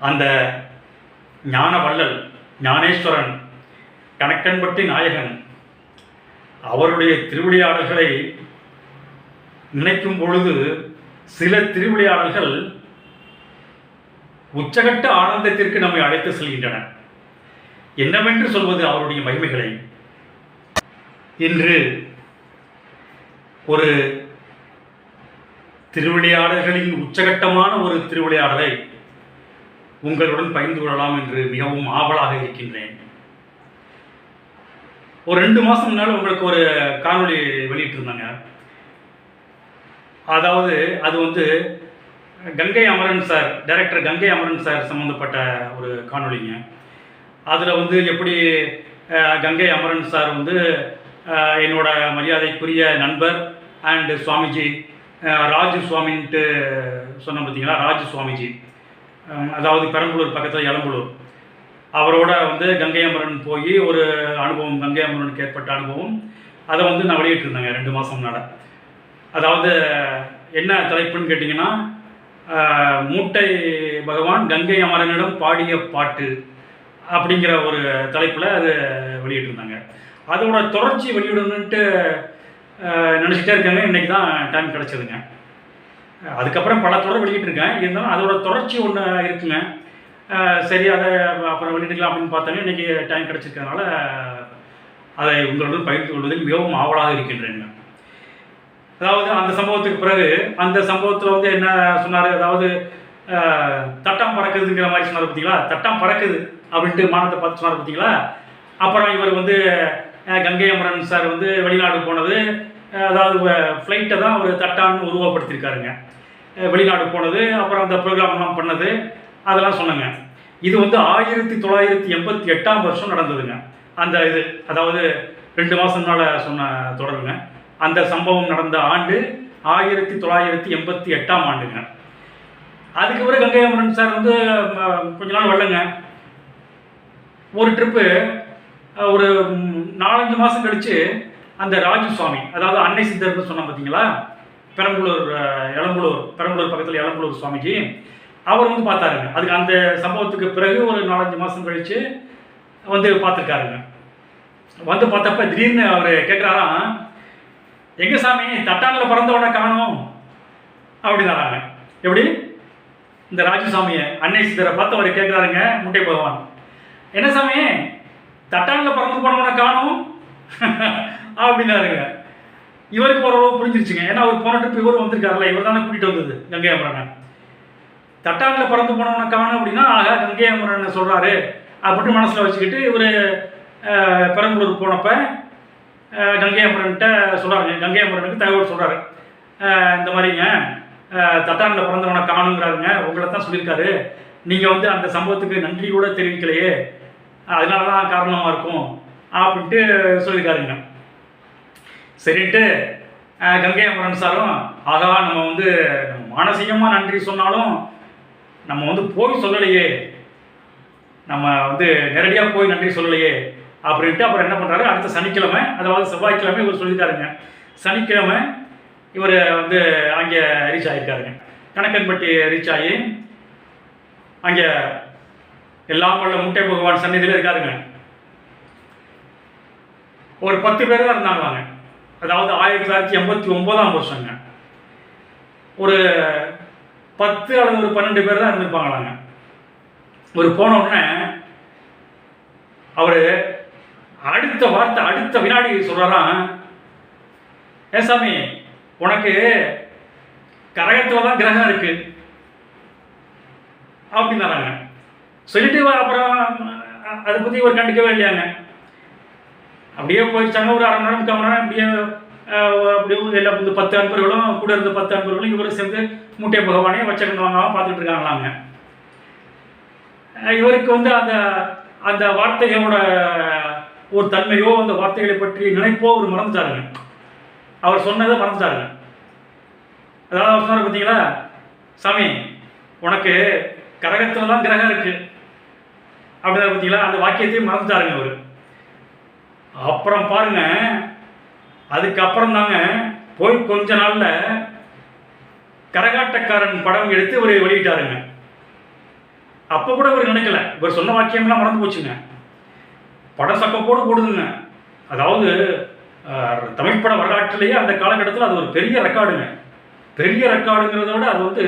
அந்த ஞானவள்ளல் ஞானேஸ்வரன் கணக்கன்பட்டி நாயகன் அவருடைய திருவிளையாடல்களை நினைக்கும் பொழுது சில திருவிளையாடல்கள் உச்சகட்ட ஆனந்தத்திற்கு நம்மை அழைத்து செல்கின்றன. என்னவென்று சொல்வது அவருடைய மகிமைகளை? இன்று ஒரு திருவிளையாடல்களின் உச்சகட்டமான ஒரு திருவிளையாடலை உங்களுடன் பகிர்ந்து கொள்ளலாம் என்று மிகவும் ஆவலாக இருக்கின்றேன். ஒரு ரெண்டு மாதம் முன்னால் உங்களுக்கு ஒரு காணொளி வெளியிட்டிருந்தாங்க. அதாவது அது வந்து Gangai Amaran sir director Gangai Amaran sir சம்மந்தப்பட்ட ஒரு காணொளிங்க. அதில் வந்து எப்படி கங்கை அமரன் சார் வந்து என்னோட மரியாதைக்குரிய நண்பர் அண்டு சுவாமிஜி ராஜு சுவாமின்ட்டு சொன்ன பார்த்தீங்களா ராஜு சுவாமிஜி அதாவது பெரம்பலூர் பக்கத்தில் எலம்பலூர் அவரோட வந்து கங்கையமரன் போய் ஒரு அனுபவம் கங்கையமரனுக்கு ஏற்பட்ட அனுபவம் அதை வந்து நான் வெளியிட்டிருந்தேங்க ரெண்டு மாதம் முன்னால். அதாவது என்ன தலைப்புன்னு கேட்டிங்கன்னா மூட்டை பகவான் கங்கை அமரனிடம் பாடிய பாட்டு அப்படிங்கிற ஒரு தலைப்பில் அது வெளியிட்டிருந்தாங்க. அதோட தொடர்ச்சி வெளியிடணுன்ட்டு நினச்சிட்டே இருக்காங்க. இன்றைக்கி தான் டைம் கிடச்சிதுங்க. அதுக்கப்புறம் பல தொடர் வெளியிட்டிருக்கேன் இருந்தாலும் அதோட தொடர்ச்சி ஒன்று இருக்குங்க. சரி அதை அப்புறம் வெளியிடலாம் அப்படின்னு பார்த்தாலும் இன்றைக்கி டைம் கிடச்சிருக்கனால அதை உங்களுடன் பகிர்ந்து கொள்வதில் மிகவும் ஆவலாக இருக்கின்றேங்க. அதாவது அந்த சம்பவத்துக்கு பிறகு அந்த சம்பவத்தில் வந்து என்ன சொன்னார்? அதாவது தட்டம் பறக்குதுங்கிற மாதிரி சொன்னார் பார்த்தீங்களா? தட்டம் பறக்குது அப்படின்ட்டு மானத்தை பார்த்து சொன்னார் பார்த்தீங்களா? அப்புறம் இவர் வந்து கங்கை அமரன் சார் வந்து வெளிநாடு போனது. அதாவது ஃப்ளைட்டை தான் ஒரு தட்டான்னு உருவப்படுத்தியிருக்காருங்க வெளிநாடு போனது அப்புறம் அந்த ப்ரோக்ராம்லாம் பண்ணது அதெல்லாம் சொன்னேங்க. இது வந்து ஆயிரத்தி தொள்ளாயிரத்தி எண்பத்தி எட்டாம் வருஷம் நடந்ததுங்க. அந்த இது அதாவது ரெண்டு மாதம்னால சொன்ன தொடருங்க அந்த சம்பவம் நடந்த ஆண்டு ஆயிரத்தி தொள்ளாயிரத்தி எண்பத்தி எட்டாம் ஆண்டுங்க. அதுக்கு பிறகு கங்கை அமரன் சார் வந்து கொஞ்ச நாள் வரலங்க. ஒரு ட்ரிப்பு ஒரு நாலஞ்சு மாதம் கழித்து அந்த ராஜு சுவாமி அதாவது அன்னை சித்தர்னு சொன்னோம் பார்த்தீங்களா? பெரம்பலூர் அஹ், எளம்பலூர் பெரம்பலூர் பக்கத்தில் எளம்பலூர் சுவாமிஜி. அவர் வந்து பார்த்தாருங்க. அதுக்கு அந்த சம்பவத்துக்கு பிறகு ஒரு நாலஞ்சு மாதம் கழித்து வந்து பார்த்துருக்காருங்க. வந்து பார்த்தப்ப திடீர்னு அவர் கேட்குறாராம் எங்க சாமி தட்டானில் பிறந்தவனை காணும். அப்படின்னாராங்க. எப்படி? இந்த ராஜசாமியை அன்னை சித்தரை பார்த்து அவர் கேட்குறாருங்க முட்டை பகவான். என்ன சாமி தட்டானில் பிறந்து போனவனை காணும்? அப்படின்னாருங்க. இவருக்கு ஓரளவு புரிஞ்சிருச்சுங்க. ஏன்னா அவர் போன ட்ரிப் இவர் வந்திருக்காருல்ல இவர் தானே கூட்டிகிட்டு வந்தது கங்கை அமரனை தட்டானில் பிறந்து போனவனை காணும் அப்படின்னா ஆக கங்கை அமரன் சொல்கிறாரு அப்படின்னு மனசில் வச்சுக்கிட்டு இவர் பெரம்பலூர் போனப்போ கங்கை அமரன்கிட்ட சொல்கிறாருங்க கங்கை அமரனுக்கு தகவல் சொல்கிறாரு இந்த மாதிரிங்க அஹ், தட்டானில் பிறந்தவனை காணுங்கிறாருங்க. உங்களை தான் சொல்லியிருக்காரு. நீங்கள் வந்து அந்த சம்பவத்துக்கு நன்றி கூட தெரிவிக்கலையே. அதனால தான் காரணமாக இருக்கும் அப்படின்ட்டு சொல்லியிருக்காருங்க. சரின்ட்டு கங்கை அமரன் சாரும் ஆகா நம்ம வந்து நம்ம மானசீகமாக நன்றி சொன்னாலும் நம்ம வந்து போய் சொல்லலையே. நம்ம வந்து நேரடியாக போய் நன்றி சொல்லலையே. அப்படின்ட்டு அப்புறம் என்ன பண்ணுறாரு அடுத்த சனிக்கிழமை அதாவது செவ்வாய்க்கிழமை இவர் சொல்லியிருக்காருங்க சனிக்கிழமை இவர் வந்து அங்கே ரீச் ஆகியிருக்காருங்க கணக்கன்பட்டி ரீச் ஆகி அங்கே எல்லாம் உள்ள முட்டை பகவான் சந்நிதியில் இருக்காருங்க. ஒரு பத்து பேர் தான் இருந்தாங்களாங்க. அதாவது ஆயிரத்தி தொள்ளாயிரத்தி எண்பத்தி ஒம்போதாம் வருஷங்க ஒரு பத்து அல்லது ஒரு பன்னெண்டு பேர் தான் இருந்திருப்பாங்களாங்க ஒரு போன உடனே அவர் அடுத்த வார்த்தை அடுத்த வினாடி சொல்கிறாராம் ஏ சாமி உனக்கு கரகத்தில் தான் கிரகம் இருக்கு அப்படின்னாராங்க சொல்லிட்டு அப்புறம் அதை பற்றி ஒரு கண்டுக்கவே இல்லையாங்க அப்படியே போயிடுச்சாங்க. ஒரு அரை மணி நேரம் முக்கால் மணி நேரம் அப்படியே அப்படியே எல்லா இந்த பத்து அன்பர்களும் கூட இருந்த பத்து அன்பர்களும் இவரும் சேர்ந்து மூட்டை பகவானையும் வச்சக்கணும் வாங்காமல் பார்த்துட்டு இருக்காங்களாங்க. இவருக்கு வந்து அந்த அந்த வார்த்தைகளோட ஒரு தன்மையோ அந்த வார்த்தைகளை பற்றி நினைப்போ அவர் மறந்துட்டாருங்க. அவர் சொன்னதை மறந்துட்டாருங்க. அதாவது அவர் சொன்னார் பார்த்தீங்களா சாமி உனக்கு கரகத்தில் தான் கிரகம் இருக்கு. அப்படின்னா பார்த்தீங்களா அந்த வாக்கியத்தையும் மறந்துட்டாருங்க அவர். அப்புறம் பாருங்க. அதுக்கப்புறம் தாங்க போய் கொஞ்ச நாளில் கரகாட்டக்காரன் படம் எடுத்து இவர் வெளியிட்டாருங்க. அப்போ கூட இவர் நினைக்கல இவர் சொன்ன வாக்கியம்லாம் மறந்து போச்சுங்க. படம் சக்கப்போடு போடுதுங்க. அதாவது தமிழ் பட வரலாற்றிலேயே அந்த காலகட்டத்தில் அது ஒரு பெரிய ரெக்கார்டுங்க. பெரிய ரெக்கார்டுங்கிறத விட அது வந்து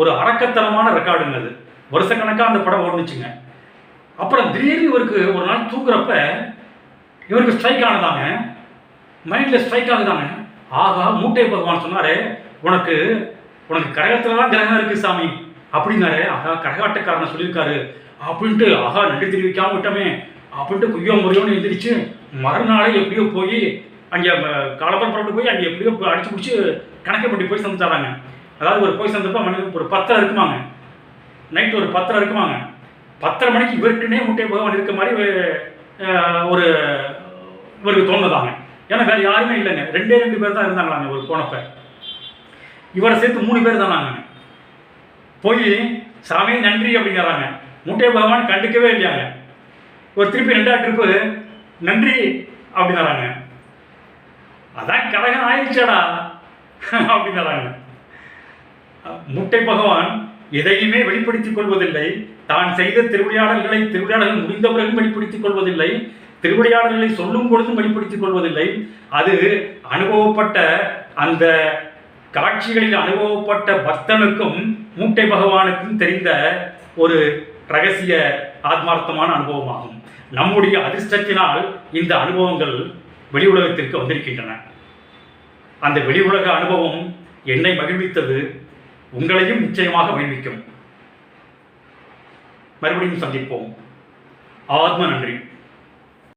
ஒரு அறக்கத்தனமான ரெக்கார்டுங்க அது. வருஷக்கணக்காக அந்த படம் ஓடுனுச்சுங்க. அப்புறம் திடீர்னு இவருக்கு ஒரு நாள் தூங்குறப்ப இவருக்கு ஸ்ட்ரைக் ஆனதாங்க மைண்டில் ஸ்ட்ரைக் ஆகுதாங்க ஆகா மூட்டை பகவான் சொன்னாரே உனக்கு உனக்கு கரகத்தில் தான் கிரகம் இருக்குது சாமி. அப்படின்னாரு ஆகா கரகாட்டக்காரனை சொல்லியிருக்காரு. அப்படின்ட்டு ஆகா நன்றி தெரிவிக்காம விட்டோமே அப்படின்ட்டு குய்யோ முறையோன்னு எழுந்திரிச்சு மறுநாளே எப்படியோ போய் அங்கே காலப்பரம் புறப்பட்டு போய் அங்கே எப்படியோ அடிச்சு பிடிச்சி கணக்கப்பட்டி போய் சந்திச்சாராங்க அதாவது ஒரு போய் சந்தப்போ மணி ஒரு பத்தரை இருக்குமாங்க நைட் ஒரு பத்தரை இருக்குமாங்க பத்தரை மணிக்கு இவருக்குன்னே முட்டை பகவான் இருக்க மாதிரி ஒரு இவருக்கு தோணுதாங்க ஏன்னா வேறு யாருமே இல்லைங்க. ரெண்டே ரெண்டு பேர் தான் இருந்தாங்களாங்க ஒரு போனப்ப இவரை சேர்த்து மூணு பேர் தானாங்க போய் சாமி நன்றி அப்படிங்கிறாங்க. முட்டை பகவான் கண்டுக்கவே இல்லையாங்க. ஒரு திருப்பி ரெண்டாவது ட்ரிப்பு நன்றி அப்படிங்கிறாங்க. அதான் கரகம் ஆயிடுச்சாடா அப்படிங்கிறாங்க. முட்டை பகவான் எதையுமே வெளிப்படுத்திக் கொள்வதில்லை. தான் செய்த திருவிளையாடல்களை திருவிளையாடல்கள் முடிந்த பிறகும் வெளிப்படுத்திக் கொள்வதில்லை. திருவிளையாடல்களை சொல்லும் பொழுதும் வெளிப்படுத்திக் கொள்வதில்லை. அது அனுபவப்பட்ட அந்த காட்சிகளில் அனுபவப்பட்ட பக்தனுக்கும் மூட்டை பகவானுக்கும் தெரிந்த ஒரு ரகசிய ஆத்மார்த்தமான அனுபவமாகும். நம்முடைய அதிர்ஷ்டத்தினால் இந்த அனுபவங்கள் வெளி உலகத்திற்கு வந்திருக்கின்றன. அந்த வெளி உலக அனுபவம் என்னை மகிழ்வித்தது. உங்களையும் நிச்சயமாக மகிழ்விக்கும் மறுபடியும் சந்திப்போம். ஆத்ம நன்றி.